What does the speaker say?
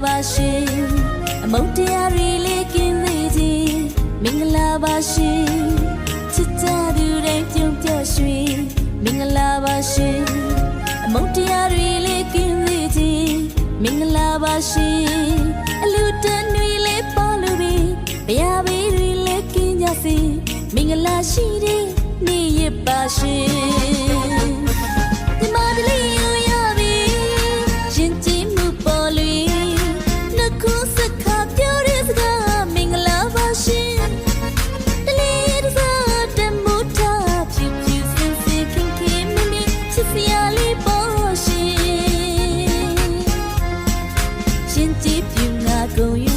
ရှင်အမုတ်တရားတွေလေးကင်းသေးခြင်းမင်္ဂလာပါရှင်ချစ်ကြသူတိုင်းပြုံးပြရွှင်မင်္ဂလာပါရှင်အမုတ်တရားတွေလေးကင်းသေးခြင်းမင်္ဂလာပါရှင်အလူတန်တွေလေးပေါ်လို့ပြီးဘရာဘေးတွေလေးကင်းကြစေမင်္ဂလာရှိတဲ့နေ့ရပါရှင် ရှင်ကြည်ပြူငါကုန်